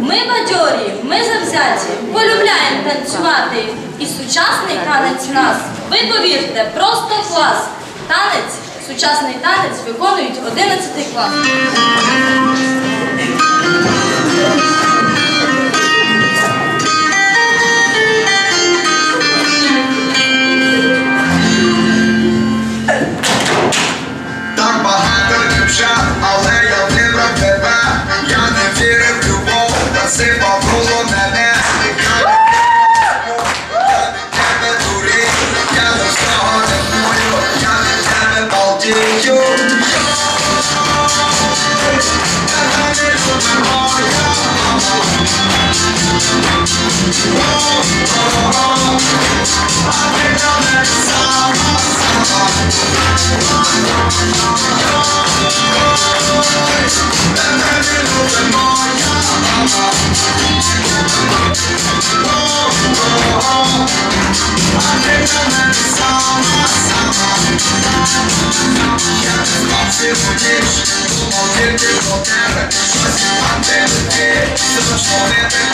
Ми бадьорі, ми завзяті, полюбляємо танцювати. І сучасний танець в нас. Ви повірте, просто клас. Танець, сучасний танець виконують 11 клас. Oh, I'm going to go down, just wanted to get to the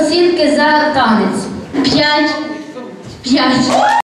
оцінки за танець. П'ять. П'ять.